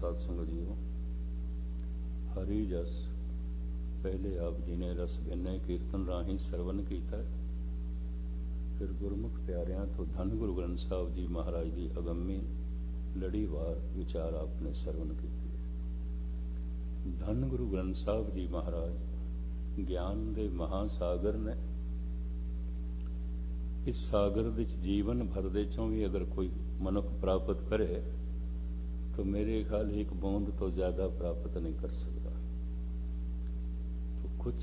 ਸਾਧ ਸੰਗਤ ਜੀਓ ਹਰੀ ਜਸ, ਪਹਿਲੇ ਆਪ ਜੀ ਨੇ ਰਸ ਬਿਨੇ ਕੀਰਤਨ ਰਾਹੀਂ ਸਰਵਨ ਕੀਤਾ ਫਿਰ ਗੁਰਮੁਖ ਪਿਆਰਿਆਂ ਤੋਂ ਧੰਨ ਗੁਰੂ ਗ੍ਰੰਥ ਸਾਹਿਬ ਜੀ ਮਹਾਰਾਜ ਦੀ ਅਗੰਮੀ ਲੜੀਵਾਰ ਵਿਚਾਰ ਆਪ ਨੇ ਸਰਵਨ ਕੀਤੀ ਧੰਨ ਗੁਰੂ ਗ੍ਰੰਥ ਸਾਹਿਬ ਜੀ ਮਹਾਰਾਜ, ਗਿਆਨ ਦੇ ਮਹਾ ਸਾਗਰ ਨੇ। ਇਸ ਸਾਗਰ ਵਿੱਚ ਜੀਵਨ ਭਰ ਦੇ ਚੋਂ ਵੀ ਅਗਰ ਕੋਈ ਮਨੁੱਖ ਪ੍ਰਾਪਤ ਕਰੇ ਤਾਂ ਮੇਰੇ ਖਿਆਲ ਇੱਕ ਬੂੰਦ ਤੋਂ ਜ਼ਿਆਦਾ ਪ੍ਰਾਪਤ ਨਹੀਂ ਕਰ ਸਕਦਾ। ਤਾਂ ਕੁਝ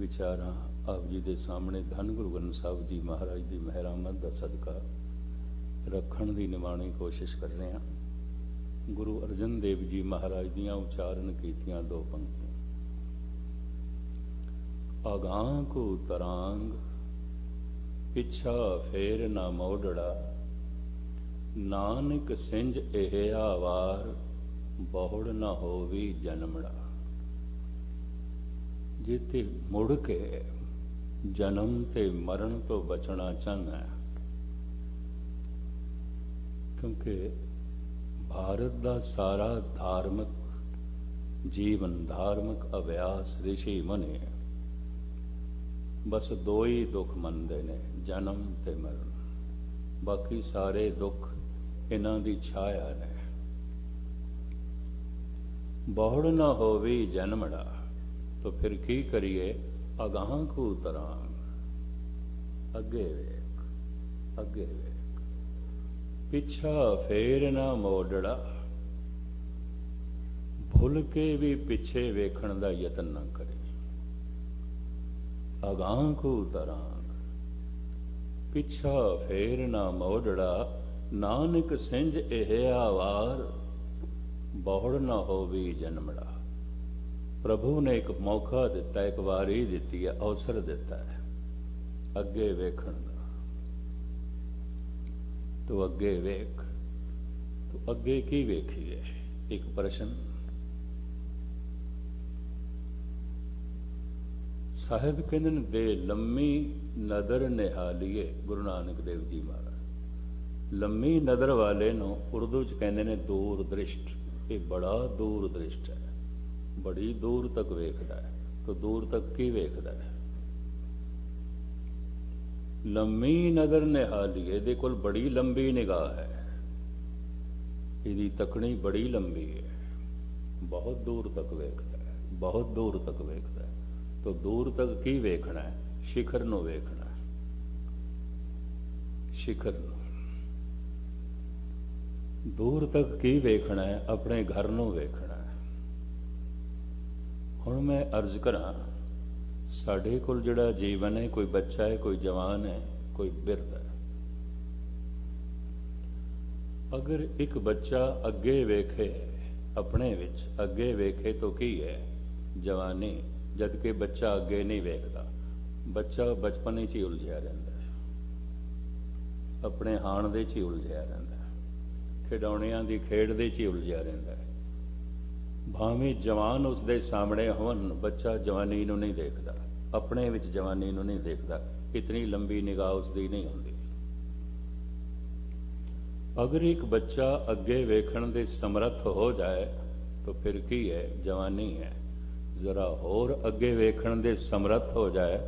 ਵਿਚਾਰਾਂ ਆਪ ਜੀ ਦੇ ਸਾਹਮਣੇ ਧੰਨ ਗੁਰੂ ਗ੍ਰੰਥ ਸਾਹਿਬ ਜੀ ਮਹਾਰਾਜ ਦੀ ਮਹਿਰਾਮਤ ਦਾ ਸਦਕਾ ਰੱਖਣ ਦੀ ਨਿਮਾਣੀ ਕੋਸ਼ਿਸ਼ ਕਰ ਰਹੇ ਹਾਂ। ਗੁਰੂ ਅਰਜਨ ਦੇਵ ਜੀ ਮਹਾਰਾਜ ਦੀਆਂ ਉਚਾਰਨ ਕੀਤੀਆਂ ਦੋ ਪੰਕਤੀਆਂ। ਅਗਾਂ ਕੋ ਤਰਾਂਗ, ਪਿਛਾ ਫੇਰ ਨਾ ਮੋੜੜਾ ਨਾਨਕ ਸਿੰਜ ਇਹ ਆਵਾਰ, ਬਹੁੜ ਨਾ ਹੋਵੀ ਜਨਮੜਾ। ਜਿੱਤੇ ਮੁੜ ਕੇ ਜਨਮ ਤੇ ਮਰਨ ਤੋਂ ਬਚਣਾ ਚਾਹੁੰਦਾ ਹੈ, ਕਿਉਂਕਿ ਭਾਰਤ ਦਾ ਸਾਰਾ ਧਾਰਮਿਕ ਜੀਵਨ, ਧਾਰਮਿਕ ਅਭਿਆਸ ਰਿਸ਼ੀ ਮਨੇ, ਬਸ ਦੋ ਹੀ ਦੁੱਖ ਮੰਨਦੇ ਨੇ, ਜਨਮ ਤੇ ਮਰਨ। ਬਾਕੀ ਸਾਰੇ ਦੁੱਖ ਇਹਨਾਂ ਦੀ ਛਾਇਆ ਨੇ ਬਹੁੜ ਨਾ ਹੋਵੇ ਜਨਮੜਾ, ਤਾਂ ਫਿਰ ਕੀ ਕਰੀਏ ਅਗਾਹਾਂ ਕੋ ਤਰਾਂ ਅੱਗੇ ਵੇਖ ਅੱਗੇ ਵੇਖ। ਪਿੱਛਾ ਫੇਰ ਨਾ ਮੋੜੜਾ, ਭੁੱਲ ਕੇ ਵੀ ਪਿੱਛੇ ਵੇਖਣ ਦਾ ਯਤਨ ਨਾ ਕਰੇ। ਅਗਾਂ ਕੋ ਤਰਾਂ ਪਿੱਛਾ ਫੇਰ ਨਾ ਮੋੜੜਾ ਨਾਨਕ ਸਿੰਜ ਇਹ ਆਵਾਰ, ਬਹੁੜ ਨਾ ਹੋਵੇ ਜਨਮੜਾ। ਪ੍ਰਭੂ ਨੇ ਇੱਕ ਮੌਕਾ ਦਿੱਤਾ, ਇੱਕ ਵਾਰੀ ਦਿੱਤੀ ਹੈ, ਅਵਸਰ ਦਿੱਤਾ ਹੈ। ਅੱਗੇ ਵੇਖਣ ਦਾ। ਤੂੰ ਅੱਗੇ ਵੇਖ, ਤੂੰ ਅੱਗੇ ਕੀ ਵੇਖੀਏ? ਇੱਕ ਪ੍ਰਸ਼ਨ। ਸਾਹਿਬ ਕਹਿੰਦੇ ਨੇ, ਦੇ ਲੰਮੀ ਨਦਰ ਨਿਹਾਲੀਏ ਗੁਰੂ ਨਾਨਕ ਦੇਵ ਜੀ ਮਹਾਰਾਜ। ਲੰਮੀ ਨਜ਼ਰ ਵਾਲੇ ਨੂੰ ਉਰਦੂ ਚ ਕਹਿੰਦੇ ਨੇ ਦੂਰ ਦ੍ਰਿਸ਼ਟ। ਇਹ ਬੜਾ ਦੂਰ ਦ੍ਰਿਸ਼ਟ ਹੈ। ਬੜੀ ਦੂਰ ਤੱਕ ਵੇਖਦਾ ਹੈ। ਤਾਂ ਦੂਰ ਤੱਕ ਕੀ ਵੇਖਦਾ ਹੈ? ਲੰਮੀ ਨਜ਼ਰ ਨਿਹਾਲੀ, ਇਹਦੇ ਕੋਲ ਬੜੀ ਲੰਬੀ ਨਿਗਾਹ ਹੈ। ਇਹਦੀ ਤਕਣੀ ਬੜੀ ਲੰਬੀ ਹੈ। ਬਹੁਤ ਦੂਰ ਤੱਕ ਵੇਖਦਾ ਹੈ। ਬਹੁਤ ਦੂਰ ਤੱਕ ਵੇਖਦਾ ਹੈ। ਤਾਂ ਦੂਰ ਤੱਕ ਕੀ ਵੇਖਣਾ ਹੈ? ਸ਼ਿਖਰ ਨੂੰ ਵੇਖਣਾ ਹੈ। ਸ਼ਿਖਰ ਨੂੰ। ਦੂਰ ਤੱਕ ਕੀ ਵੇਖਣਾ ਹੈ? ਆਪਣੇ ਘਰ ਨੂੰ ਵੇਖਣਾ ਹੈ। ਹੁਣ ਮੈਂ ਅਰਜ਼ ਕਰਾਂ, ਸਾਡੇ ਕੋਲ ਜਿਹੜਾ ਜੀਵਨ ਹੈ, ਕੋਈ ਬੱਚਾ ਹੈ, ਕੋਈ ਜਵਾਨ ਹੈ, ਕੋਈ ਬਿਰਧ ਹੈ। ਅਗਰ ਇੱਕ ਬੱਚਾ ਅੱਗੇ ਵੇਖੇ, ਆਪਣੇ ਵਿੱਚ ਅੱਗੇ ਵੇਖੇ ਤਾਂ ਕੀ ਹੈ? ਜਵਾਨੀ, ਜਦ ਕਿ ਬੱਚਾ ਅੱਗੇ ਨਹੀਂ ਵੇਖਦਾ। ਬੱਚਾ ਬਚਪਨ ਵਿੱਚ ਹੀ ਉਲਝਿਆ ਰਹਿੰਦਾ ਹੈ। ਆਪਣੇ ਹਾਣ ਦੇ ਵਿੱਚ ਹੀ ਉਲਝਿਆ ਰਹਿੰਦਾ ਹੈ। ਖਿਡੌਣਿਆਂ ਦੀ ਖੇਡ ਦੇ 'ਚ ਹੀ ਉਲਝਿਆ ਰਹਿੰਦਾ ਹੈ। ਭਾਵੇਂ ਜਵਾਨ ਉਸ ਦੇ ਸਾਹਮਣੇ ਹੋਣ, ਬੱਚਾ ਜਵਾਨੀ ਨੂੰ ਨਹੀਂ ਦੇਖਦਾ, ਆਪਣੇ ਵਿੱਚ ਜਵਾਨੀ ਨੂੰ ਨਹੀਂ ਦੇਖਦਾ, ਇਤਨੀ ਲੰਬੀ ਨਿਗਾਹ ਉਸ ਦੀ ਨਹੀਂ ਹੁੰਦੀ। ਅਗਰ ਇੱਕ ਬੱਚਾ ਅੱਗੇ ਵੇਖਣ ਦੇ ਸਮਰੱਥ ਹੋ ਜਾਏ, ਤਾਂ ਫਿਰ ਕੀ ਹੈ? ਜਵਾਨੀ ਹੈ। ਜ਼ਰਾ ਹੋਰ ਅੱਗੇ ਵੇਖਣ ਦੇ ਸਮਰੱਥ ਹੋ ਜਾਏ,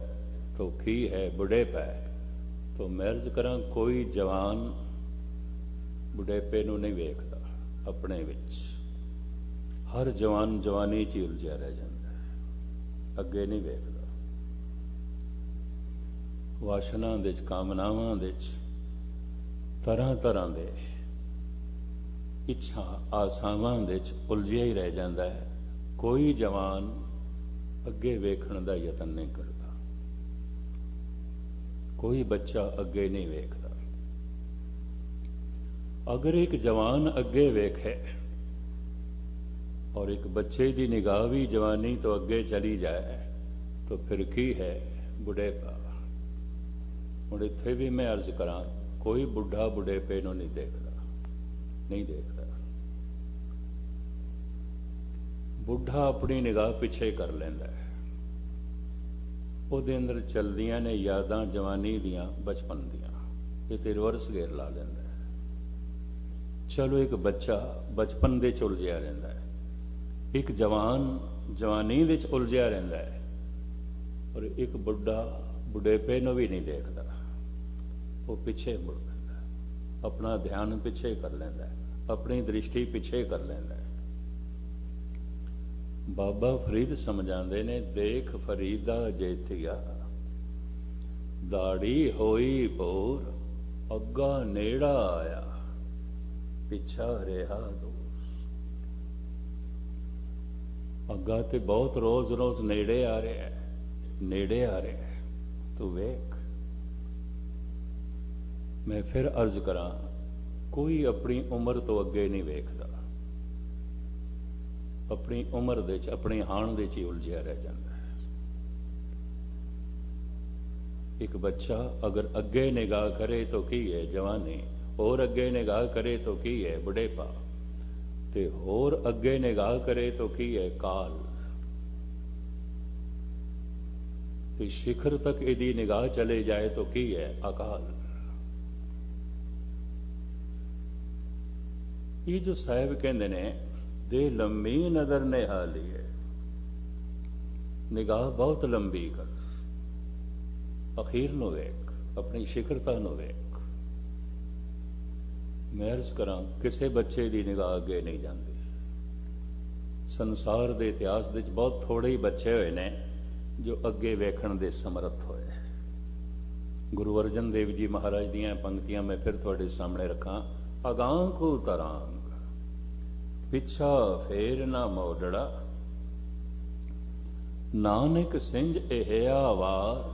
ਤਾਂ ਕੀ ਹੈ? ਬੁਢੇਪਾ। ਤਾਂ ਮਰਜ਼ ਕਰਾਂ, ਕੋਈ ਜਵਾਨ ਬੁਢੇਪੇ ਨੂੰ ਨਹੀਂ ਵੇਖਦਾ, ਆਪਣੇ ਵਿੱਚ। ਹਰ ਜਵਾਨ ਜਵਾਨੀ 'ਚ ਉਲਝਿਆ ਰਹਿ ਜਾਂਦਾ ਹੈ। ਅੱਗੇ ਨਹੀਂ ਵੇਖਦਾ। ਵਾਸ਼ਨਾ ਦੇ ਵਿੱਚ, ਕਾਮਨਾਵਾਂ ਦੇ ਵਿੱਚ, ਤਰ੍ਹਾਂ ਤਰ੍ਹਾਂ ਦੇ ਇੱਛਾ, ਆਸਾਵਾਂ ਦੇ ਵਿੱਚ ਉਲਝਿਆ ਹੀ ਰਹਿ ਜਾਂਦਾ ਹੈ। ਕੋਈ ਜਵਾਨ ਅੱਗੇ ਵੇਖਣ ਦਾ ਯਤਨ ਨਹੀਂ ਕਰਦਾ। ਕੋਈ ਬੱਚਾ ਅੱਗੇ ਨਹੀਂ ਵੇਖਦਾ। ਅਗਰ ਇੱਕ ਜਵਾਨ ਅੱਗੇ ਵੇਖੇ और एक बच्चे की निगाह भी जवानी तो अगे चली जाए तो फिर की है बुढ़ेपा हूँ इतने भी मैं अर्ज करा कोई बुढ़ा बुढ़ेपे ਨੂੰ ਨਹੀਂ ਦੇਖਦਾ ਨਹੀਂ ਦੇਖਦਾ ਬੁੱਢਾ ਆਪਣੀ ਨਿਗਾਹ ਪਿੱਛੇ ਕਰ ਲੈਂਦਾ ਹੈ ਉਹਦੇ ਅੰਦਰ ਚਲਦੀਆਂ ਨੇ ਯਾਦਾਂ ਜਵਾਨੀ ਦੀਆਂ ਬਚਪਨ ਦੀਆਂ ਇਹ ਤੇ ਰਿਵਰਸ ਗੇਰ ਲਾ ਲੈਂਦਾ ਹੈ ਚਲੋ ਇੱਕ ਬੱਚਾ ਬਚਪਨ ਦੇ ਚ ਉਲਝਿਆ ਰਹਿੰਦਾ ਹੈ। ਇੱਕ ਜਵਾਨ ਜਵਾਨੀ ਵਿੱਚ ਉਲਝਿਆ ਰਹਿੰਦਾ ਹੈ ਔਰ ਇੱਕ ਬੁੱਢਾ ਬੁਢੇਪੇ ਨੂੰ ਵੀ ਨਹੀਂ ਦੇਖਦਾ। ਉਹ ਪਿੱਛੇ ਮੁੜ ਪੈਂਦਾ ਆਪਣਾ ਧਿਆਨ ਪਿੱਛੇ ਕਰ ਲੈਂਦਾ ਆਪਣੀ ਦ੍ਰਿਸ਼ਟੀ ਪਿੱਛੇ ਕਰ ਲੈਂਦਾ ਬਾਬਾ ਫਰੀਦ ਸਮਝਾਉਂਦੇ ਨੇ, ਦੇਖ ਫਰੀਦਾ ਜੇਤੀਆ ਦਾੜੀ ਹੋਈ ਭੋਰ, ਅੱਗਾ ਨੇੜਾ ਆਇਆ। ਪਿੱਛਾ ਰਿਹਾ ਦੋਸ। ਅੱਗਾ ਤੇ ਬਹੁਤ ਰੋਜ਼-ਰੋਜ਼ ਨੇੜੇ ਆ ਰਿਹਾ ਹੈ, ਨੇੜੇ ਆ ਰਿਹਾ ਹੈ। ਤੂੰ ਵੇਖ। ਮੈਂ ਫਿਰ ਅਰਜ਼ ਕਰਾਂ, ਕੋਈ ਆਪਣੀ ਉਮਰ ਤੋਂ ਅੱਗੇ ਨਹੀਂ ਵੇਖਦਾ। ਆਪਣੀ ਉਮਰ ਦੇ ਵਿੱਚ, ਆਪਣੀ ਹਾਣ ਦੇ ਵਿੱਚ ਹੀ ਉਲਝਿਆ ਰਹਿ ਜਾਂਦਾ ਹੈ। ਇੱਕ ਬੱਚਾ ਅਗਰ ਅੱਗੇ ਨਿਗਾਹ ਕਰੇ ਤਾਂ ਕੀ ਹੈ, ਜਵਾਨੀ ਹੋਰ ਅੱਗੇ ਨਿਗਾਹ ਕਰੇ ਤਾਂ ਕੀ ਹੈ ਬੁਢੇਪਾ? ਤੇ ਹੋਰ ਅੱਗੇ ਨਿਗਾਹ ਕਰੇ ਤਾਂ ਕੀ ਹੈ ਕਾਲ? ਤੇ ਸਿਖਰ ਤੱਕ ਇਹਦੀ ਨਿਗਾਹ ਚਲੇ ਜਾਏ ਤਾਂ ਕੀ ਹੈ ਅਕਾਲ? ਇਹ ਜੋ ਸਾਹਿਬ ਕਹਿੰਦੇ ਨੇ, ਦੇ ਲੰਮੀ ਨਜ਼ਰ ਨਿਹਾਲੀ ਹੈ ਨਿਗਾਹ ਬਹੁਤ ਲੰਬੀ ਕਰ। ਅਖੀਰ ਨੂੰ ਵੇਖ, ਆਪਣੀ ਸ਼ਿਖਰਤਾ ਨੂੰ ਵੇਖ। ਮੈਂ ਅਰਜ਼ ਕਰਾਂ, ਕਿਸੇ ਬੱਚੇ ਦੀ ਨਿਗਾਹ ਅੱਗੇ ਨਹੀਂ ਜਾਂਦੀ। ਸੰਸਾਰ ਦੇ ਇਤਿਹਾਸ ਵਿੱਚ ਬਹੁਤ ਥੋੜੇ ਹੀ ਬੱਚੇ ਹੋਏ ਨੇ ਜੋ ਅੱਗੇ ਵੇਖਣ ਦੇ ਸਮਰੱਥ ਹੋਏ। ਗੁਰੂ ਅਰਜਨ ਦੇਵ ਜੀ ਮਹਾਰਾਜ ਦੀਆਂ ਪੰਕਤੀਆਂ ਮੈਂ ਫਿਰ ਤੁਹਾਡੇ ਸਾਹਮਣੇ ਰੱਖਾਂ। ਅਗਾਂ ਕੋ ਤਰਾਂਗ। ਪਿੱਛਾ ਫੇਰ ਨਾ ਮੋੜੜਾ। ਨਾਨਕ ਸਿੰਜ ਇਹ ਆਵਾਰ,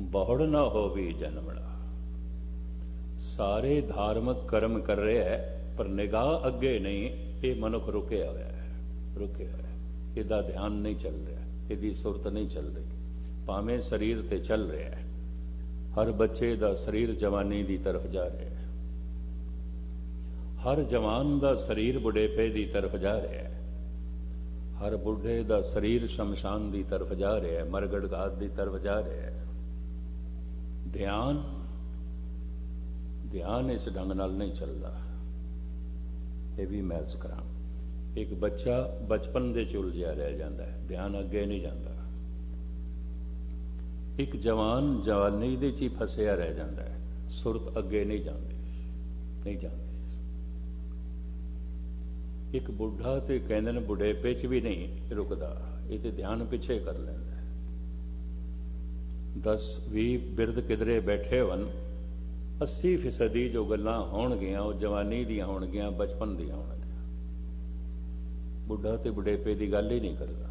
ਬਹੁੜ ਨਾ ਹੋਵੀ ਜਨਮੜਾ ਸਾਰੇ ਧਾਰਮਿਕ ਕਰਮ ਕਰ ਰਿਹਾ ਹੈ, ਪਰ ਨਿਗਾਹ ਅੱਗੇ ਨਹੀਂ, ਇਹ ਮਨੁੱਖ ਰੁਕਿਆ ਹੋਇਆ ਹੈ, ਰੁਕਿਆ ਹੋਇਆ ਇਹਦਾ ਧਿਆਨ ਨਹੀਂ ਚੱਲ ਰਿਹਾ, ਇਹਦੀ ਸੁਰਤ ਨਹੀਂ ਚੱਲ ਰਹੀ। ਭਾਵੇਂ ਸਰੀਰ ਤੇ ਚੱਲ ਰਿਹਾ ਹੈ, ਹਰ ਬੱਚੇ ਦਾ ਸਰੀਰ ਜਵਾਨੀ ਦੀ ਤਰਫ ਜਾ ਰਿਹਾ ਹੈ। ਹਰ ਜਵਾਨ ਦਾ ਸਰੀਰ ਬੁਢੇਪੇ ਦੀ ਤਰਫ ਜਾ ਰਿਹਾ ਹੈ। ਹਰ ਬੁੱਢੇ ਦਾ ਸਰੀਰ ਸ਼ਮਸ਼ਾਨ ਦੀ ਤਰਫ ਜਾ ਰਿਹਾ ਹੈ, ਮਰਗੜ ਘਾਤ ਦੀ ਤਰਫ ਜਾ ਰਿਹਾ ਹੈ। ਧਿਆਨ ਧਿਆਨ ਇਸ ਢੰਗ ਨਾਲ ਨਹੀਂ ਚੱਲਦਾ। ਇਹ ਵੀ ਮੈਂ ਅਰਜ਼ ਕਰਾਂ ਇੱਕ ਬੱਚਾ ਬਚਪਨ ਦੇ ਚ ਉਲਝਿਆ ਰਹਿ ਜਾਂਦਾ ਹੈ। ਧਿਆਨ ਅੱਗੇ ਨਹੀਂ ਜਾਂਦਾ। ਇੱਕ ਜਵਾਨ ਜਵਾਨੀ ਦੇ ਚ ਹੀ ਫਸਿਆ ਰਹਿ ਜਾਂਦਾ ਹੈ। ਸੁਰਤ ਅੱਗੇ ਨਹੀਂ ਜਾਂਦੀ। ਨਹੀਂ ਜਾਂਦੀ। ਇੱਕ ਬੁੱਢਾ ਤੇ ਕਹਿੰਦੇ ਨੇ ਬੁਢੇਪੇ ਚ ਵੀ ਨਹੀਂ ਰੁਕਦਾ। ਇਹ ਤੇ ਧਿਆਨ ਪਿੱਛੇ ਕਰ ਲੈਂਦਾ 10 20 ਬਿਰਧ ਕਿਧਰੇ ਬੈਠੇ ਹੋਣ 80 ਫੀਸਦੀ ਜੋ ਗੱਲਾਂ ਹੋਣਗੀਆਂ, ਉਹ ਜਵਾਨੀ ਦੀਆਂ ਹੋਣਗੀਆਂ, ਬਚਪਨ ਦੀਆਂ ਹੋਣਗੀਆਂ। ਬੁੱਢਾ ਤੇ ਬੁਢੇਪੇ ਦੀ ਗੱਲ ਹੀ ਨਹੀਂ ਕਰਦਾ।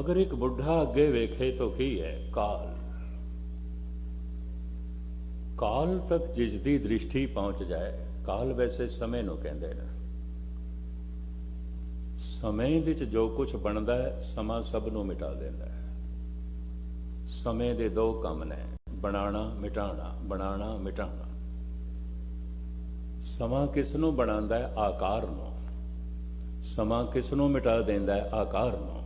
ਅਗਰ ਇੱਕ ਬੁੱਢਾ ਅੱਗੇ ਵੇਖੇ ਤਾਂ ਕੀ ਹੈ? ਕਾਲ। ਕਾਲ ਤੱਕ ਜਿਸ ਦੀ ਦ੍ਰਿਸ਼ਟੀ ਪਹੁੰਚ ਜਾਏ, ਕਾਲ ਵੈਸੇ ਸਮੇਂ ਨੂੰ ਕਹਿੰਦੇ ਨੇ। ਸਮੇਂ ਵਿੱਚ ਜੋ ਕੁਝ ਬਣਦਾ ਹੈ, ਸਮਾਂ ਸਭ ਨੂੰ ਮਿਟਾ ਦਿੰਦਾ ਹੈ। ਸਮੇਂ ਦੇ ਦੋ ਕੰਮ ਨੇ। ਬਣਾਉਣਾ ਮਿਟਾਣਾ ਬਣਾਉਣਾ ਮਿਟਾਣਾ ਸਮਾਂ ਕਿਸ ਨੂੰ ਬਣਾਉਂਦਾ ਹੈ? ਆਕਾਰ ਨੂੰ। ਸਮਾਂ ਕਿਸ ਨੂੰ ਮਿਟਾ ਦਿੰਦਾ ਹੈ? ਆਕਾਰ ਨੂੰ।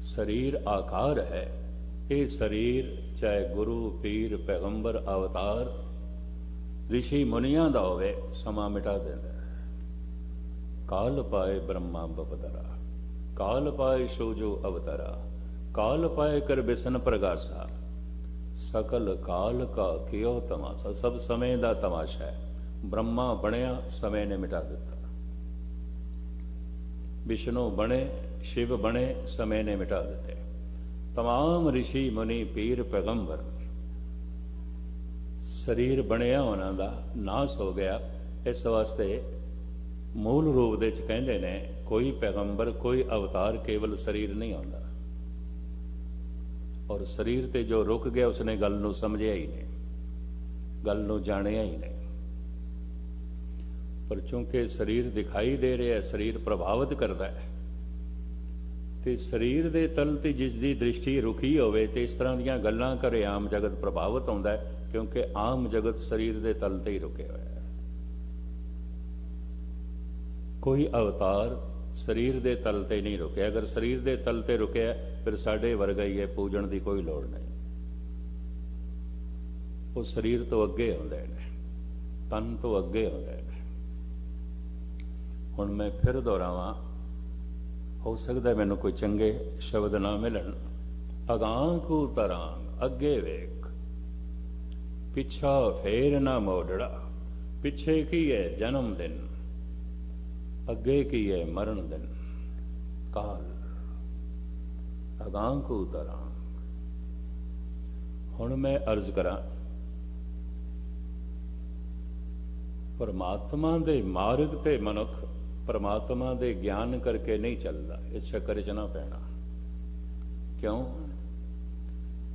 ਸਰੀਰ ਆਕਾਰ ਹੈ। ਇਹ ਸਰੀਰ, ਚਾਹੇ ਗੁਰੂ, ਪੀਰ, ਪੈਗੰਬਰ, ਅਵਤਾਰ, ਰਿਸ਼ੀ ਮੁਨੀਆਂ ਦਾ ਹੋਵੇ, ਸਮਾਂ ਮਿਟਾ ਦਿੰਦਾ ਹੈ। ਕਾਲ ਪਾਏ ਬ੍ਰਹਮਾ ਬਪਦਰਾ। ਕਾਲ ਪਾਏ ਸੋਜੋ ਅਵਤਰਾ। ਕਾਲ ਪਾਏ ਕਰ ਬਿਸਨ ਪ੍ਰਗਾਸਾ। ਸਕਲ ਕਾਲ ਕਾ ਕਿਉ ਤਮਾਸਾ ਸਭ ਸਮੇਂ ਦਾ ਤਮਾਸ਼ਾ ਹੈ ਬ੍ਰਹਮਾ ਬਣਿਆ ਸਮੇਂ ਨੇ ਮਿਟਾ ਦਿੱਤਾ ਵਿਸ਼ਨੂੰ ਬਣੇ ਸ਼ਿਵ ਬਣੇ ਸਮੇਂ ਨੇ ਮਿਟਾ ਦਿੱਤੇ तमाम ऋषि मुनि पीर पैगंबर ਸਰੀਰ ਬਣਿਆ ਉਹਨਾਂ ਦਾ ਨਾਸ ਹੋ ਗਿਆ ਇਸ ਵਾਸਤੇ ਮੂਲ ਰੂਪ ਦੇ ਚ ਕਹਿੰਦੇ ਨੇ ਕੋਈ ਪੈਗੰਬਰ ਕੋਈ ਅਵਤਾਰ ਕੇਵਲ ਸਰੀਰ ਨਹੀਂ ਆਉਂਦਾ ਔਰ ਸਰੀਰ ਤੇ ਜੋ ਰੁਕ ਗਿਆ, ਉਸਨੇ ਗੱਲ ਨੂੰ ਸਮਝਿਆ ਹੀ ਨਹੀਂ। ਗੱਲ ਨੂੰ ਜਾਣਿਆ ਹੀ ਨਹੀਂ। ਪਰ ਚੂੰਕਿ ਸਰੀਰ ਦਿਖਾਈ ਦੇ ਰਿਹਾ ਹੈ ਸਰੀਰ ਪ੍ਰਭਾਵਿਤ ਕਰਦਾ ਹੈ। ਤੇ ਸਰੀਰ ਦੇ ਤਲ ਤੇ ਜਿਸ ਦੀ ਦ੍ਰਿਸ਼ਟੀ ਰੁਕੀ ਹੋਵੇ, ਤੇ ਇਸ ਤਰ੍ਹਾਂ ਦੀਆਂ ਗੱਲਾਂ ਕਰੇ, ਆਮ ਜਗਤ ਪ੍ਰਭਾਵਿਤ ਹੁੰਦਾ ਹੈ, ਕਿਉਂਕਿ ਆਮ ਜਗਤ ਸਰੀਰ ਦੇ ਤਲ ਤੇ ਹੀ ਰੁਕੇ ਹੋਇਆ ਹੈ। ਕੋਈ ਅਵਤਾਰ ਸਰੀਰ ਦੇ ਤਲ ਤੇ ਨਹੀਂ ਰੁਕਿਆ। ਅਗਰ ਸਰੀਰ ਦੇ ਤਲ ਤੇ ਰੁਕਿਆ, ਫਿਰ ਸਾਡੇ ਵਰਗਾ ਹੀ ਹੈ ਪੂਜਣ ਦੀ ਕੋਈ ਲੋੜ ਨਹੀਂ। ਉਹ ਸਰੀਰ ਤੋਂ ਅੱਗੇ ਆਉਂਦੇ ਨੇ, ਤਨ ਤੋਂ ਅੱਗੇ ਆਉਂਦੇ ਨੇ। ਹੁਣ ਮੈਂ ਫਿਰ ਦੁਹਰਾਵਾਂ, ਹੋ ਸਕਦਾ ਮੈਨੂੰ ਕੋਈ ਚੰਗੇ ਸ਼ਬਦ ਨਾ ਮਿਲਣ। ਅਗਾਂ ਕੋ ਤਰਾਂ ਅੱਗੇ ਵੇਖ। ਪਿੱਛਾ ਫੇਰ ਨਾ ਮੋੜੜਾ, ਪਿੱਛੇ ਕੀ ਹੈ ਜਨਮ ਦਿਨ? ਅੱਗੇ ਕੀ ਹੈ ਮਰਨ ਦਿਨ? ਕਾਲ। ਅਗਾਂ ਕੋ ਤਰਾਂ ਹੁਣ ਮੈਂ ਅਰਜ਼ ਕਰਾਂ, ਪਰਮਾਤਮਾ ਦੇ ਮਾਰਗ ਤੇ ਮਨੁੱਖ ਪਰਮਾਤਮਾ ਦੇ ਗਿਆਨ ਕਰਕੇ ਨਹੀਂ ਚੱਲਦਾ। ਇਸ ਚੱਕਰ 'ਚ ਨਾ ਪੈਣਾ। ਕਿਉਂ?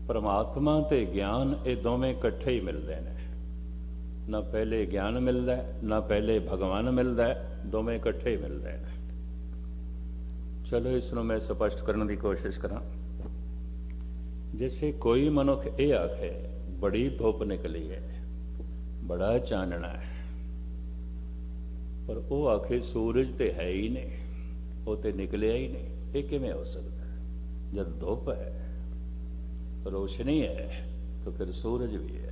ਪਰਮਾਤਮਾ ਤੇ ਗਿਆਨ ਇਹ ਦੋਵੇਂ ਇਕੱਠੇ ਹੀ ਮਿਲਦੇ ਨੇ। ਨਾ ਪਹਿਲੇ ਗਿਆਨ ਮਿਲਦਾ ਨਾ ਪਹਿਲੇ ਭਗਵਾਨ ਮਿਲਦਾ ਦੋਵੇਂ ਇਕੱਠੇ ਹੀ ਮਿਲਦੇ ਨੇ। ਚਲੋ ਇਸ ਨੂੰ ਮੈਂ ਸਪਸ਼ਟ ਕਰਨ ਦੀ ਕੋਸ਼ਿਸ਼ ਕਰਾਂ। ਜਿਸੇ ਕੋਈ ਮਨੁੱਖ ਇਹ ਆਖੇ, ਬੜੀ ਧੁੱਪ ਨਿਕਲੀ ਹੈ, ਬੜਾ ਚਾਨਣਾ ਹੈ, ਪਰ ਉਹ ਆਖੇ, ਸੂਰਜ ਤੇ ਹੈ ਹੀ ਨਹੀਂ, ਉਹ ਤੇ ਨਿਕਲਿਆ ਹੀ ਨਹੀਂ, ਇਹ ਕਿਵੇਂ ਹੋ ਸਕਦਾ ਜਦ ਧੁੱਪ ਹੈ, ਰੋਸ਼ਨੀ ਹੈ, ਤਾਂ ਫਿਰ ਸੂਰਜ ਵੀ ਹੈ।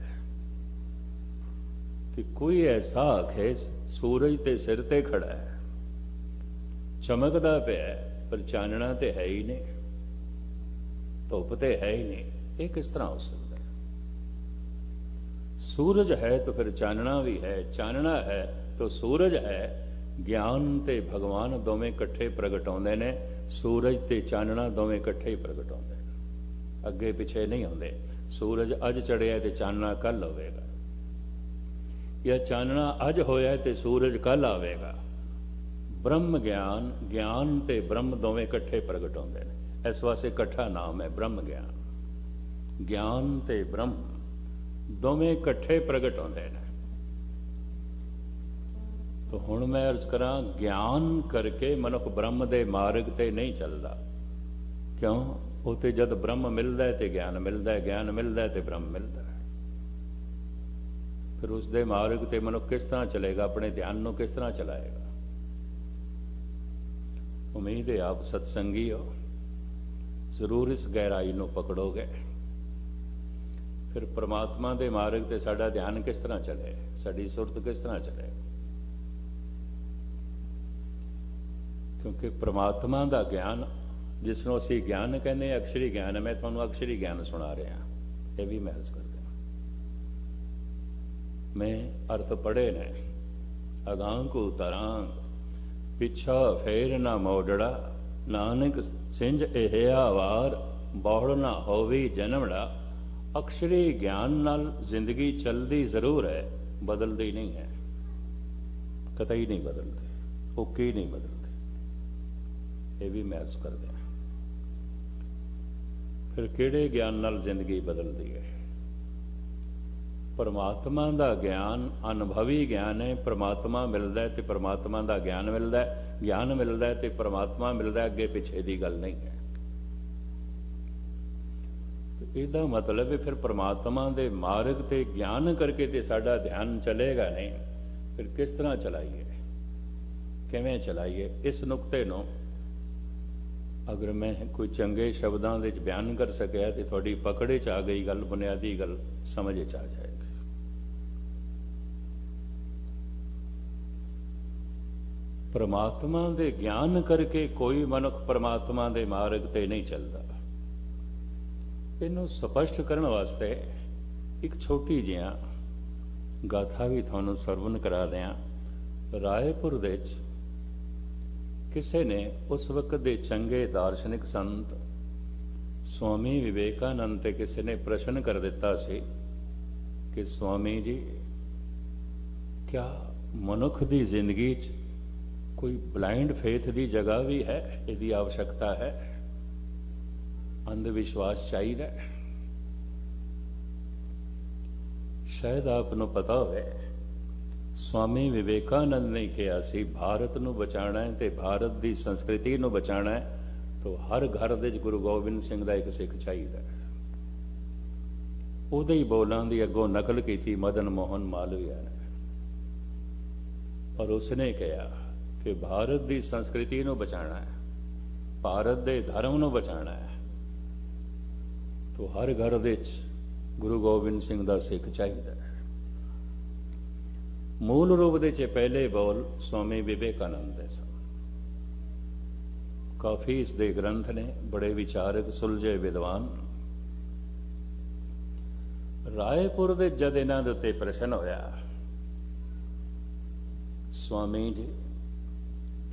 ਕਿ ਕੋਈ ਐਸਾ ਆਖੇ, ਸੂਰਜ ਤੇ ਸਿਰ ਤੇ ਖੜਾ ਹੈ। ਚਮਕਦਾ ਪਿਆ ਪਰ ਚਾਨਣਾ ਤੇ ਹੈ ਹੀ ਨਹੀਂ। ਧੁੱਪ ਤੇ ਹੈ ਹੀ ਨਹੀਂ, ਇਹ ਕਿਸ ਤਰ੍ਹਾਂ ਹੋ ਸਕਦਾ ਸੂਰਜ ਹੈ ਤਾਂ ਫਿਰ ਚਾਨਣਾ ਵੀ ਹੈ, ਚਾਨਣਾ ਹੈ ਤਾਂ ਸੂਰਜ ਹੈ। ਗਿਆਨ ਤੇ ਭਗਵਾਨ ਦੋਵੇਂ ਇਕੱਠੇ ਪ੍ਰਗਟ ਆਉਂਦੇ ਨੇ, ਸੂਰਜ ਤੇ ਚਾਨਣਾ ਦੋਵੇਂ ਇਕੱਠੇ ਹੀ ਪ੍ਰਗਟ ਆਉਂਦੇ ਨੇ। ਅੱਗੇ ਪਿੱਛੇ ਨਹੀਂ ਆਉਂਦੇ। ਸੂਰਜ ਅੱਜ ਚੜਿਆ ਤੇ ਚਾਨਣਾ ਕੱਲ ਹੋਵੇਗਾ। ਜਾਂ ਚਾਨਣਾ ਅੱਜ ਹੋਇਆ ਤੇ ਸੂਰਜ ਕੱਲ ਆਵੇਗਾ। ਬ੍ਰਹਮ ਗਿਆਨ ਗਿਆਨ ਤੇ ਬ੍ਰਹਮ ਦੋਵੇਂ ਇਕੱਠੇ ਪ੍ਰਗਟ ਹੁੰਦੇ ਨੇ। ਇਸ ਵਾਸਤੇ ਇਕੱਠਾ ਨਾਮ ਹੈ ਬ੍ਰਹਮ ਗਿਆਨ। ਗਿਆਨ ਤੇ ਬ੍ਰਹਮ ਦੋਵੇਂ ਇਕੱਠੇ ਪ੍ਰਗਟ ਹੁੰਦੇ ਨੇ। ਤਾਂ ਹੁਣ ਮੈਂ ਅਰਜ਼ ਕਰਾਂ, ਗਿਆਨ ਕਰਕੇ ਮਨੁੱਖ ਬ੍ਰਹਮ ਦੇ ਮਾਰਗ ਤੇ ਨਹੀਂ ਚੱਲਦਾ। ਕਿਉਂ? ਉਹ ਤੇ ਜਦ ਬ੍ਰਹਮ ਮਿਲਦਾ ਹੈ ਤੇ ਗਿਆਨ ਮਿਲਦਾ ਹੈ, ਗਿਆਨ ਮਿਲਦਾ ਹੈ ਤੇ ਬ੍ਰਹਮ ਮਿਲਦਾ ਹੈ। ਫਿਰ ਉਸ ਦੇ ਮਾਰਗ ਤੇ ਮਨੁੱਖ ਕਿਸ ਤਰ੍ਹਾਂ ਚਲੇਗਾ? ਆਪਣੇ ਧਿਆਨ ਨੂੰ ਕਿਸ ਤਰ੍ਹਾਂ ਚਲਾਏਗਾ? ਉਮੀਦ ਹੈ ਆਪ ਸਤਸੰਗੀ ਹੋ। ਜ਼ਰੂਰ ਇਸ ਗਹਿਰਾਈ ਨੂੰ ਪਕੜੋਗੇ। ਫਿਰ ਪ੍ਰਮਾਤਮਾ ਦੇ ਮਾਰਗ ਤੇ ਸਾਡਾ ਧਿਆਨ ਕਿਸ ਤਰ੍ਹਾਂ ਚੱਲੇ? ਸਾਡੀ ਸੁਰਤ ਕਿਸ ਤਰ੍ਹਾਂ ਚੱਲੇ? ਕਿਉਂਕਿ ਪ੍ਰਮਾਤਮਾ ਦਾ ਗਿਆਨ ਜਿਸ ਨੂੰ ਅਸੀਂ ਗਿਆਨ ਕਹਿੰਦੇ ਅਕਸ਼ਰੀ ਗਿਆਨ ਮੈਂ ਤੁਹਾਨੂੰ ਅਕਸ਼ਰੀ ਗਿਆਨ ਸੁਣਾ ਰਿਹਾ। ਇਹ ਵੀ ਮਹਿਸ ਕਰਦਾ। ਮੈਂ ਅਰਥ ਪੜੇ ਨੇ। ਅਗਾਂ ਕੋ ਤਰਾਂ ਪਿੱਛਾ ਫੇਰ ਨਾ ਮੋੜੜਾ। ਨਾਨਕ ਸਿੰਜ ਇਹ ਵਾਰ ਬੌੜ ਨਾ ਹੋਵੀ ਜਨਮੜਾ। ਅਕਸ਼ਰੀ ਗਿਆਨ ਨਾਲ ਜ਼ਿੰਦਗੀ ਚੱਲਦੀ ਜ਼ਰੂਰ ਹੈ, ਬਦਲਦੀ ਨਹੀਂ ਹੈ। ਕਤਈ ਨਹੀਂ ਬਦਲਦੀ, ਉਹ ਕੀ ਨਹੀਂ ਬਦਲਦੇ? ਇਹ ਵੀ ਮਹਿਸ ਕਰਦੇ ਫਿਰ ਕਿਹੜੇ ਗਿਆਨ ਨਾਲ ਜ਼ਿੰਦਗੀ ਬਦਲਦੀ ਹੈ? ਪਰਮਾਤਮਾ ਦਾ ਗਿਆਨ ਅਨੁਭਵੀ ਗਿਆਨ ਹੈ, ਪਰਮਾਤਮਾ ਮਿਲਦਾ ਹੈ ਤੇ ਪਰਮਾਤਮਾ ਦਾ ਗਿਆਨ ਮਿਲਦਾ ਹੈ, ਗਿਆਨ ਮਿਲਦਾ ਹੈ ਤੇ ਪਰਮਾਤਮਾ ਮਿਲਦਾ ਹੈ, ਅੱਗੇ ਪਿੱਛੇ ਦੀ ਗੱਲ ਨਹੀਂ ਹੈ। ਇਹਦਾ ਮਤਲਬ ਹੈ ਫਿਰ ਪਰਮਾਤਮਾ ਦੇ ਮਾਰਗ ਤੇ ਗਿਆਨ ਕਰਕੇ ਤੇ ਸਾਡਾ ਧਿਆਨ ਚਲੇਗਾ ਨਹੀਂ, ਫਿਰ ਕਿਸ ਤਰ੍ਹਾਂ ਚਲਾਈਏ? ਕਿਵੇਂ ਚਲਾਈਏ? ਇਸ ਨੁਕਤੇ ਨੂੰ ਅਗਰ ਮੈਂ ਕੋਈ ਚੰਗੇ ਸ਼ਬਦਾਂ ਦੇ ਵਿੱਚ ਬਿਆਨ ਕਰ ਸਕਿਆ ਤੇ ਤੁਹਾਡੀ ਪਕੜੇ ਚ ਆ ਗਈ ਗੱਲ, ਬੁਨਿਆਦੀ ਗੱਲ ਸਮਝ ਚ ਆ ਜਾਏਗੀ ਪਰਮਾਤਮਾ ਦੇ ਗਿਆਨ ਕਰਕੇ ਕੋਈ ਮਨੁੱਖ ਪਰਮਾਤਮਾ ਦੇ ਮਾਰਗ ਤੇ ਨਹੀਂ ਚੱਲਦਾ। ਇਹਨੂੰ ਸਪਸ਼ਟ ਕਰਨ ਵਾਸਤੇ ਇੱਕ ਛੋਟੀ ਜਿਹਾ ਗਾਥਾ ਵੀ ਤੁਹਾਨੂੰ ਸਰਵਨ ਕਰਾ ਦਿਆਂ। ਰਾਏਪੁਰ ਦੇ ਵਿੱਚ ਕਿਸੇ ਨੇ ਉਸ ਵਕਤ ਦੇ ਚੰਗੇ ਦਾਰਸ਼ਨਿਕ ਸੰਤ ਸਵਾਮੀ ਵਿਵੇਕਾਨੰਦ ਤੇ ਕਿਸੇ ਨੇ ਪ੍ਰਸ਼ਨ ਕਰ ਦਿੱਤਾ ਸੀ ਕਿ ਸਵਾਮੀ ਜੀ, ਕਿਆ ਮਨੁੱਖ ਦੀ ਜ਼ਿੰਦਗੀ 'ਚ ਕੋਈ ਬਲਾਈਂਡ ਫੇਥ ਦੀ ਜਗ੍ਹਾ ਵੀ ਹੈ, ਇਹਦੀ ਆਵਸ਼ਕਤਾ ਹੈ। ਅੰਧ ਵਿਸ਼ਵਾਸ ਚਾਹੀਦਾ ਸ਼ਾਇਦ ਆਪ ਨੂੰ ਪਤਾ ਹੋਵੇ, ਸਵਾਮੀ ਵਿਵੇਕਾਨੰਦ ਨੇ ਕਿਹਾ ਸੀ, ਭਾਰਤ ਨੂੰ ਬਚਾਉਣਾ ਹੈ ਤੇ ਭਾਰਤ ਦੀ ਸੰਸਕ੍ਰਿਤੀ ਨੂੰ ਬਚਾਉਣਾ ਹੈ, ਤਾਂ ਹਰ ਘਰ ਵਿੱਚ ਗੁਰੂ ਗੋਬਿੰਦ ਸਿੰਘ ਦਾ ਇੱਕ ਸਿੱਖ ਚਾਹੀਦਾ ਉਹਦੇ ਹੀ ਬੋਲਾਂ ਦੀ ਅੱਗੋਂ ਨਕਲ ਕੀਤੀ ਮਦਨ ਮੋਹਨ ਮਾਲਵੀਆ ਨੇ। ਪਰ ਉਸਨੇ ਕਿਹਾ ਕਿ ਭਾਰਤ ਦੀ ਸੰਸਕ੍ਰਿਤੀ ਨੂੰ ਬਚਾਉਣਾ ਹੈ, ਭਾਰਤ ਦੇ ਧਰਮ ਨੂੰ ਬਚਾਉਣਾ ਹੈ। ਤਾਂ ਹਰ ਘਰ ਵਿੱਚ ਗੁਰੂ ਗੋਬਿੰਦ ਸਿੰਘ ਦਾ ਸਿੱਖ ਚਾਹੀਦਾ ਹੈ। ਮੂਲ ਰੂਪ ਦੇ ਚ ਪਹਿਲੇ ਬੋਲ ਸਵਾਮੀ ਵਿਵੇਕਾਨੰਦ ਦੇ ਸਨ। ਕਾਫੀ ਇਸ ਦੇ ਗ੍ਰੰਥ ਨੇ, ਬੜੇ ਵਿਚਾਰਕ, ਸੁਲਝੇ ਵਿਦਵਾਨ। ਰਾਏਪੁਰ ਦੇ ਜਦ ਇਹਨਾਂ ਦੇ ਉੱਤੇ ਪ੍ਰਸ਼ਨ ਹੋਇਆ, ਸਵਾਮੀ ਜੀ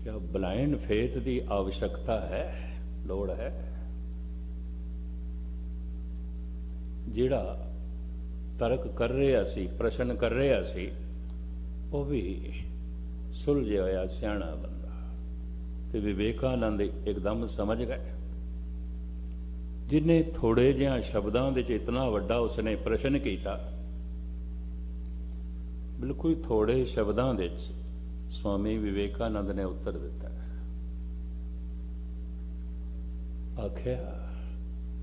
ਕਿਆ ਬਲਾਈਂਡ ਫੇਥ ਦੀ ਆਵਸ਼ਕਤਾ ਹੈ, ਲੋੜ ਹੈ, ਜਿਹੜਾ ਤਰਕ ਕਰ ਰਿਹਾ ਸੀ, ਪ੍ਰਸ਼ਨ ਕਰ ਰਿਹਾ ਸੀ, ਉਹ ਵੀ ਸੁਲਝਿਆ ਹੋਇਆ ਸਿਆਣਾ ਬੰਦਾ ਤੇ ਵਿਵੇਕਾਨੰਦ ਇੱਕਦਮ ਸਮਝ ਗਏ। ਜਿਨੇ ਥੋੜੇ ਜਿਹਾ ਸ਼ਬਦਾਂ ਦੇ ਚ ਇਤਨਾ ਵੱਡਾ ਉਸਨੇ ਪ੍ਰਸ਼ਨ ਕੀਤਾ। ਬਿਲਕੁਲ ਥੋੜੇ ਸ਼ਬਦਾਂ ਦੇ ਚ ਸਵਾਮੀ ਵਿਵੇਕਾਨੰਦ ਨੇ ਉੱਤਰ ਦਿੱਤਾ ਆਖਿਆ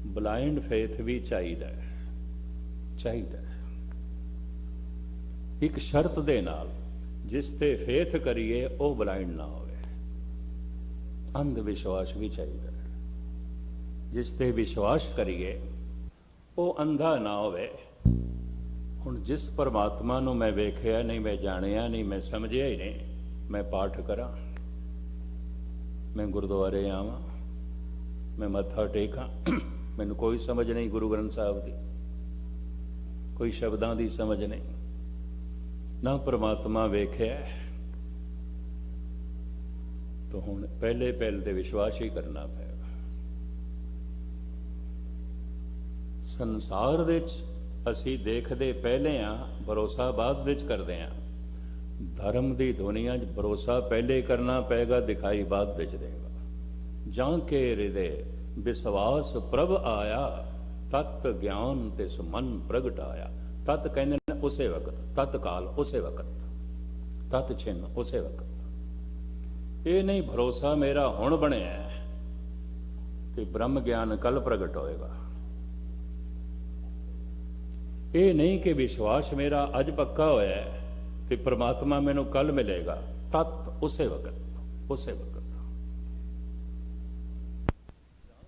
ਬਲਾਈਂਡ ਫੇਥ ਵੀ ਚਾਹੀਦਾ ਹੈ ਚਾਹੀਦਾ ਇੱਕ ਸ਼ਰਤ ਦੇ ਨਾਲ ਜਿਸ ਤੇ ਫੇਥ ਕਰੀਏ ਉਹ ਬਲਾਈਂਡ ਨਾ ਹੋਵੇ ਅੰਧ ਵਿਸ਼ਵਾਸ ਵੀ ਚਾਹੀਦਾ ਜਿਸ ਤੇ ਵਿਸ਼ਵਾਸ ਕਰੀਏ ਉਹ ਅੰਧਾ ਨਾ ਹੋਵੇ ਹੁਣ ਜਿਸ ਪਰਮਾਤਮਾ ਨੂੰ ਮੈਂ ਵੇਖਿਆ ਨਹੀਂ ਮੈਂ ਜਾਣਿਆ ਨਹੀਂ ਮੈਂ ਸਮਝਿਆ ਹੀ ਨਹੀਂ ਮੈਂ ਪਾਠ ਕਰਾਂ, ਮੈਂ ਗੁਰਦੁਆਰੇ ਆਵਾਂ, ਮੈਂ ਮੱਥਾ ਟੇਕਾਂ, ਮੈਨੂੰ ਕੋਈ ਸਮਝ ਨਹੀਂ ਗੁਰੂ ਗ੍ਰੰਥ ਸਾਹਿਬ ਦੀ, ਕੋਈ ਸ਼ਬਦਾਂ ਦੀ ਸਮਝ ਨਹੀਂ, ਨਾ ਪ੍ਰਮਾਤਮਾ ਵੇਖਿਆ ਤਾਂ ਹੁਣ ਪਹਿਲੇ ਪਹਿਲ ਤੇ ਵਿਸ਼ਵਾਸ ਹੀ ਕਰਨਾ ਪਏਗਾ। ਸੰਸਾਰ ਵਿੱਚ ਅਸੀਂ ਦੇਖਦੇ ਪਹਿਲੇ ਆ ਭਰੋਸਾ ਬਾਅਦ ਵਿੱਚ ਕਰਦੇ ਆ ਧਰਮ ਦੀ ਦੁਨੀਆ 'ਚ ਭਰੋਸਾ ਪਹਿਲੇ ਕਰਨਾ ਪਏਗਾ, ਦਿਖਾਈ ਬਾਅਦ ਵਿੱਚ ਦੇਗਾ। ਜਾਂ ਕੇ ਹਿਰਦੇ ਵਿਸ਼ਵਾਸ ਪ੍ਰਭ ਆਇਆ, ਤਤ ਗਿਆਨ ਤੇ ਮਨ ਪ੍ਰਗਟ ਆਇਆ। ਤਤ ਕਹਿੰਦੇ ਨੇ ਉਸੇ ਵਕਤ, ਤਤ ਕਾਲ ਉਸੇ ਵਕਤ, ਤਤ ਛਿੰਨ ਉਸੇ ਵਕਤ। ਇਹ ਨਹੀਂ ਭਰੋਸਾ ਮੇਰਾ ਹੁਣ ਬਣਿਆ ਕਿ ਬ੍ਰਹਮ ਗਿਆਨ ਕੱਲ ਪ੍ਰਗਟ ਹੋਏਗਾ। ਇਹ ਨਹੀਂ ਕਿ ਵਿਸ਼ਵਾਸ ਮੇਰਾ ਅੱਜ ਪੱਕਾ ਹੋਇਆ ਹੈ। ਤੇ ਪ੍ਰਮਾਤਮਾ ਮੈਨੂੰ ਕੱਲ ਮਿਲੇਗਾ, ਤਤ ਉਸੇ ਵਕਤ ਉਸੇ ਵਕਤ।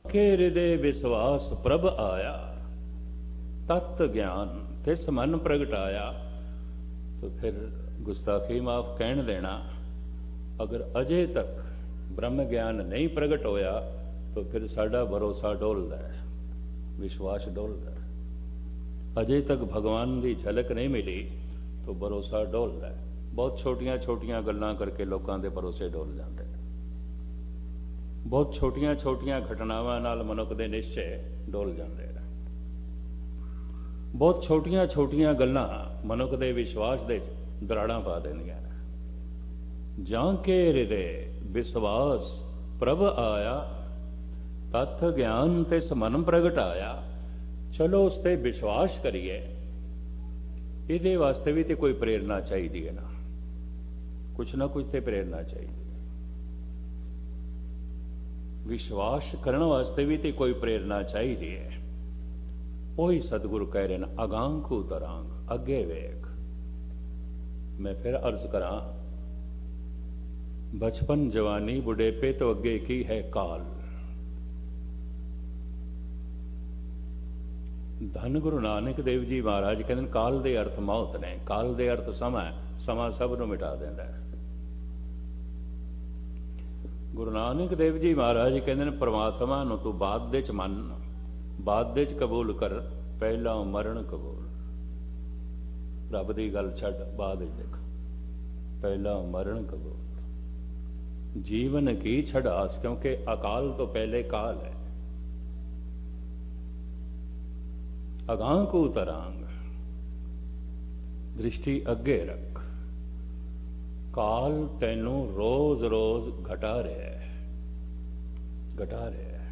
ਕੇ ਹਿਰਦੇ ਵਿਸ਼ਵਾਸ ਪ੍ਰਭ ਆਇਆ, ਤਤ ਗਿਆਨ ਤਿਸ ਮਨ ਪ੍ਰਗਟਾਇਆ। ਤਾਂ ਫਿਰ ਗੁਸਤਾਖੀ ਮਾਫ ਕਹਿਣ ਦੇਣਾ, ਅਗਰ ਅਜੇ ਤੱਕ ਬ੍ਰਹਮ ਗਿਆਨ ਨਹੀਂ ਪ੍ਰਗਟ ਹੋਇਆ, ਤਾਂ ਫਿਰ ਸਾਡਾ ਭਰੋਸਾ ਡੋਲਦਾ ਹੈ, ਵਿਸ਼ਵਾਸ ਡੋਲਦਾ ਅਜੇ ਤੱਕ ਭਗਵਾਨ ਦੀ ਝਲਕ ਨਹੀਂ ਮਿਲੀ। ਤਾਂ ਭਰੋਸਾ ਡੋਲਦਾ ਹੈ। ਬਹੁਤ ਛੋਟੀਆਂ ਛੋਟੀਆਂ ਗੱਲਾਂ ਕਰਕੇ ਲੋਕਾਂ ਦੇ ਭਰੋਸੇ ਡੋਲ ਜਾਂਦੇ ਬਹੁਤ ਛੋਟੀਆਂ ਛੋਟੀਆਂ ਘਟਨਾਵਾਂ ਨਾਲ ਮਨੁੱਖ ਦੇ ਨਿਸ਼ਚੈ ਡੋਲ ਜਾਂਦੇ ਨੇ। ਬਹੁਤ ਛੋਟੀਆਂ ਛੋਟੀਆਂ ਗੱਲਾਂ ਮਨੁੱਖ ਦੇ ਵਿਸ਼ਵਾਸ ਦੇ ਦਰਾੜਾਂ ਪਾ ਦਿੰਦੀਆਂ ਨੇ। ਜਾਂ ਕੇ ਹਿਰਦੇ ਵਿਸ਼ਵਾਸ ਪ੍ਰਭ ਆਇਆ ਤਤ ਗਿਆਨ ਤੇ ਸਮਨ ਪ੍ਰਗਟਾਇਆ ਚਲੋ ਉਸ ਤੇ ਵਿਸ਼ਵਾਸ ਕਰੀਏ। ਇਹਦੇ ਵਾਸਤੇ ਵੀ ਤੇ ਕੋਈ ਪ੍ਰੇਰਣਾ ਚਾਹੀਦੀ ਹੈ ਨਾ ਕੁਛ ਨਾ ਕੁਛ ਤੇ ਪ੍ਰੇਰਣਾ ਚਾਹੀਦੀ ਹੈ ਵਿਸ਼ਵਾਸ ਕਰਨ ਵਾਸਤੇ ਵੀ ਤੇ ਕੋਈ ਪ੍ਰੇਰਣਾ ਚਾਹੀਦੀ ਹੈ ਉਹੀ ਸਤਿਗੁਰੂ ਕਹਿ ਰਹੇ ਨੇ ਅਗਾਂਖੂ ਤਰਾਂਗ ਅੱਗੇ ਵੇਖ ਮੈਂ ਫਿਰ ਅਰਜ਼ ਕਰਾਂ ਬਚਪਨ ਜਵਾਨੀ ਬੁਢੇਪੇ ਤੋਂ ਅੱਗੇ ਕੀ ਹੈ ਕਾਲ ਧੰਨ ਗੁਰੂ ਨਾਨਕ ਦੇਵ ਜੀ ਮਹਾਰਾਜ ਕਹਿੰਦੇ ਕਾਲ ਦੇ ਅਰਥ ਮੌਤ ਨੇ, ਕਾਲ ਦੇ ਅਰਥ ਸਮਾਂ ਸਮਾਂ ਸਭ ਨੂੰ ਮਿਟਾ ਦਿੰਦਾ ਹੈ। ਗੁਰੂ ਨਾਨਕ ਦੇਵ ਜੀ ਮਹਾਰਾਜ ਕਹਿੰਦੇ ਨੇ, ਪ੍ਰਮਾਤਮਾ ਨੂੰ ਤੂੰ ਬਾਅਦ ਦੇ ਚ ਮੰਨ, ਬਾਅਦ ਦੇ ਚ ਕਬੂਲ ਕਰ, ਪਹਿਲਾਂ ਮਰਨ ਕਬੂਲ। ਰੱਬ ਦੀ ਗੱਲ ਛੱਡ, ਬਾਅਦ ਵਿੱਚ ਦੇਖ। ਪਹਿਲਾਂ ਮਰਨ ਕਬੂਲ। ਜੀਵਨ ਕੀ ਛਡਾਸ ਕਿਉਂਕਿ ਅਕਾਲ ਤੋਂ ਪਹਿਲੇ ਕਾਲ ਹੈ। ਅਗਾਂ ਕੋ ਤਰਾਂਗ ਦ੍ਰਿਸ਼ਟੀ ਅੱਗੇ ਰੱਖ। ਕਾਲ ਤੈਨੂੰ ਰੋਜ਼-ਰੋਜ਼ ਘਟਾ ਰਿਹਾ ਹੈ। ਘਟਾ ਰਿਹਾ ਹੈ।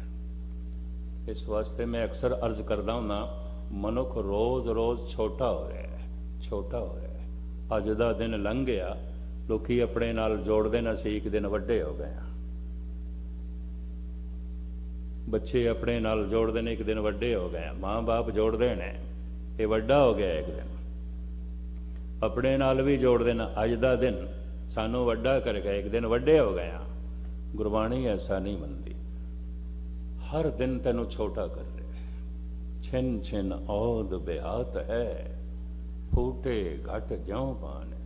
ਇਸ ਵਾਸਤੇ ਮੈਂ ਅਕਸਰ ਅਰਜ਼ ਕਰਦਾ ਹਾਂ ਮਨੁੱਖ ਰੋਜ਼-ਰੋਜ਼ ਛੋਟਾ ਹੋ ਰਿਹਾ ਹੈ, ਛੋਟਾ ਹੋ ਰਿਹਾ ਹੈ। ਅੱਜ ਦਾ ਦਿਨ ਲੰਘ ਗਿਆ, ਲੋਕੀ ਆਪਣੇ ਨਾਲ ਜੋੜਦੇ ਨਾ ਸੀ ਇੱਕ ਦਿਨ ਵੱਡੇ ਹੋ ਗਏ ਬੱਚੇ ਆਪਣੇ ਨਾਲ ਜੋੜਦੇ ਨੇ, ਇੱਕ ਦਿਨ ਵੱਡੇ ਹੋ ਗਏ ਮਾਂ-ਬਾਪ ਜੋੜਦੇ ਨੇ, ਇਹ ਵੱਡਾ ਹੋ ਗਿਆ ਇੱਕ ਦਿਨ। ਆਪਣੇ ਨਾਲ ਵੀ ਜੋੜਦੇ ਨੇ। ਅੱਜ ਦਾ ਦਿਨ ਸਾਨੂੰ ਵੱਡਾ ਕਰ ਗਿਆ। ਇੱਕ ਦਿਨ ਵੱਡੇ ਹੋ ਗਏ ਆ। ਗੁਰਬਾਣੀ ਐਸਾ ਨਹੀਂ ਮੰਨਦੀ। ਹਰ ਦਿਨ ਤੈਨੂੰ ਛੋਟਾ ਕਰ ਰਿਹਾ ਛਿਨ ਛਿਨ ਔਦ ਬਿਆਤ ਹੈ। ਫੂਟੇ ਘਟ ਜਿਉ ਪਾਣੇ।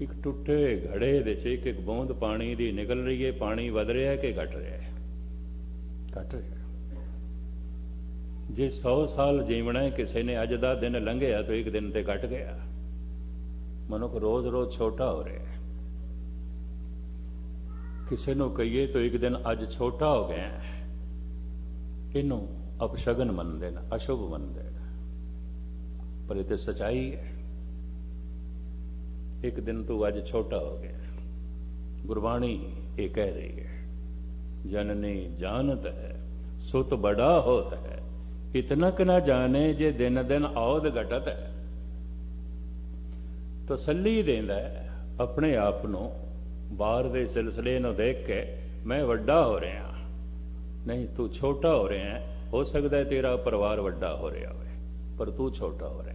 ਇੱਕ ਟੁੱਟੇ ਘੜੇ ਦੇ ਚ ਇੱਕ ਇੱਕ ਬੂੰਦ ਪਾਣੀ ਦੀ ਨਿਕਲ ਰਹੀ ਹੈ ਪਾਣੀ ਵਧ ਰਿਹਾ ਹੈ ਕਿ ਘਟ ਰਿਹਾ ਹੈ? ਘਟ ਰਿਹਾ ਜੇ 100 ਸਾਲ ਜੀਵਣਾ ਕਿਸੇ ਨੇ ਅੱਜ ਦਾ ਦਿਨ ਲੰਘਿਆ ਤਾਂ ਇੱਕ ਦਿਨ ਤੇ ਘਟ ਗਿਆ। ਮਨੁੱਖ ਰੋਜ਼-ਰੋਜ਼ ਛੋਟਾ ਹੋ ਰਿਹਾ ਹੈ। ਕਿਸੇ ਨੂੰ ਕਹੀਏ ਤਾਂ ਇੱਕ ਦਿਨ ਅੱਜ ਛੋਟਾ ਹੋ ਗਿਆ ਇਹਨੂੰ ਅਪਸ਼ਗਨ ਮੰਨਦੇ ਨੇ ਅਸ਼ੁਭ ਮੰਨਦੇ ਨੇ। ਪਰ ਇਹ ਤੇ ਸਚਾਈ ਹੈ। ਇੱਕ ਦਿਨ ਤੂੰ ਅੱਜ ਛੋਟਾ ਹੋ ਗਿਆ। ਗੁਰਬਾਣੀ ਇਹ ਕਹਿ ਰਹੀ ਹੈ, ਜਨਨੀ ਜਾਣਤ ਹੈ, ਸੁਤ ਬੜਾ ਹੋਤ ਹੈ ਇਤਨਕ ਨਾ ਜਾਣੇ ਜੇ ਦਿਨ ਦਿਨ ਔਦ ਘਟਤ ਹੈ। ਤਸੱਲੀ ਦਿੰਦਾ ਆਪਣੇ ਆਪ ਨੂੰ ਬਾਹਰ ਦੇ ਸਿਲਸਿਲੇ ਨੂੰ ਦੇਖ ਕੇ ਮੈਂ ਵੱਡਾ ਹੋ ਰਿਹਾ ਨਹੀਂ, ਤੂੰ ਛੋਟਾ ਹੋ ਰਿਹਾ ਹੋ ਸਕਦਾ ਤੇਰਾ ਪਰਿਵਾਰ ਵੱਡਾ ਹੋ ਰਿਹਾ ਹੋਵੇ, ਪਰ ਤੂੰ ਛੋਟਾ ਹੋ ਰਿਹਾ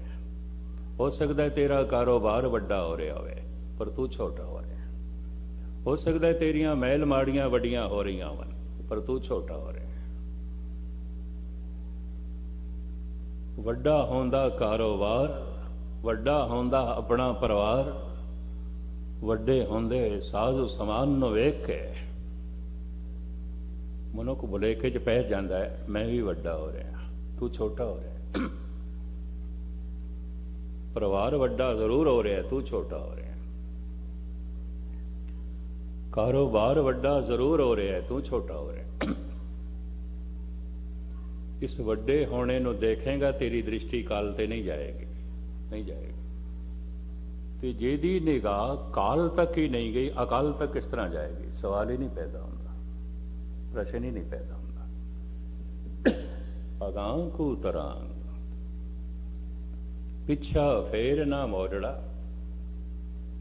ਹੋ ਸਕਦਾ ਤੇਰਾ ਕਾਰੋਬਾਰ ਵੱਡਾ ਹੋ ਰਿਹਾ ਹੋਵੇ, ਪਰ ਤੂੰ ਛੋਟਾ ਹੋ ਰਿਹਾ। ਹੋ ਸਕਦਾ ਤੇਰੀਆਂ ਮਹਿਲ ਮਾੜੀਆਂ ਵੱਡੀਆਂ ਹੋ ਰਹੀਆਂ ਹੋਣ, ਪਰ ਤੂੰ ਛੋਟਾ ਹੋ ਰਿਹਾ। ਵੱਡਾ ਹੁੰਦਾ ਕਾਰੋਬਾਰ, ਵੱਡਾ ਹੁੰਦਾ ਆਪਣਾ ਪਰਿਵਾਰ, ਵੱਡੇ ਹੁੰਦੇ ਸਾਜ਼ੋ ਸਮਾਨ ਨੂੰ ਵੇਖ ਕੇ ਮਨੁੱਖ ਬੁਲੇਖੇ 'ਚ ਪੈ ਜਾਂਦਾ ਹੈ, ਮੈਂ ਵੀ ਵੱਡਾ ਹੋ ਰਿਹਾ, ਤੂੰ ਛੋਟਾ ਹੋ ਰਿਹਾ। ਪਰਿਵਾਰ ਵੱਡਾ ਜ਼ਰੂਰ ਹੋ ਰਿਹਾ, ਤੂੰ ਛੋਟਾ ਹੋ ਰਿਹਾ। ਕਾਰੋਬਾਰ ਵੱਡਾ ਜ਼ਰੂਰ ਹੋ ਰਿਹਾ, ਤੂੰ ਛੋਟਾ ਹੋ ਰਿਹਾ। ਇਸ ਵੱਡੇ ਹੋਣੇ ਨੂੰ ਦੇਖੇਗਾ, ਤੇਰੀ ਦ੍ਰਿਸ਼ਟੀ ਕਾਲ ਤੇ ਨਹੀਂ ਜਾਏਗੀ ਨਹੀਂ ਜਾਏਗੀ। ਤੇ ਜਿਹਦੀ ਨਿਗਾਹ ਕਾਲ ਤੱਕ ਹੀ ਨਹੀਂ ਗਈ, ਅਕਾਲ ਤੱਕ ਕਿਸ ਤਰ੍ਹਾਂ ਜਾਏਗੀ? ਸਵਾਲ ਹੀ ਨਹੀਂ ਪੈਦਾ ਹੁੰਦਾ, ਪ੍ਰਸ਼ਨ ਹੀ ਨਹੀਂ ਪੈਦਾ ਹੁੰਦਾ। ਅਗਾਂ ਕੋ ਤਰਾਂਗ। ਪਿੱਛਾ ਫੇਰ ਨਾ ਮੋੜੜਾ।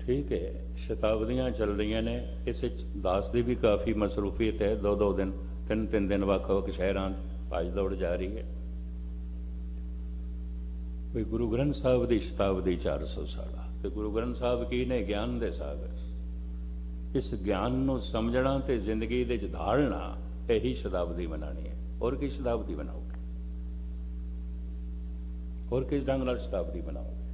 ਠੀਕ ਹੈ, ਸ਼ਤਾਬਦੀਆਂ ਚੱਲ ਰਹੀਆਂ ਨੇ, ਇਸ ਵਿੱਚ ਦਾਸ ਦੀ ਵੀ ਕਾਫੀ ਮਸਰੂਫੀਅਤ ਹੈ। ਦੋ ਦੋ ਦਿਨ, ਤਿੰਨ ਤਿੰਨ ਦਿਨ ਵੱਖ ਵੱਖ ਸ਼ਹਿਰਾਂ 'ਚ ਭੱਜ ਦੌੜ ਜਾ ਰਹੀ ਹੈ। ਕੋਈ ਗੁਰੂ ਗ੍ਰੰਥ ਸਾਹਿਬ ਦੀ ਸ਼ਤਾਬਦੀ 400 ਸਾਲਾ। ਤੇ ਗੁਰੂ ਗ੍ਰੰਥ ਸਾਹਿਬ ਕੀ ਨੇ ਗਿਆਨ ਦੇ ਸਾਗਰ? ਇਸ ਗਿਆਨ ਨੂੰ ਸਮਝਣਾ ਤੇ ਜ਼ਿੰਦਗੀ ਦੇ ਵਿੱਚ ਧਾਰਨਾ ਇਹੀ ਸ਼ਤਾਬਦੀ ਮਨਾਣੀ ਹੈ। ਔਰ ਕੀ ਸ਼ਤਾਬਦੀ ਬਣਾਓਗੇ ਹੋਰ ਕਿਸ ਢੰਗ ਨਾਲ ਸ਼ਤਾਬਦੀ ਬਣਾਓਗੇ?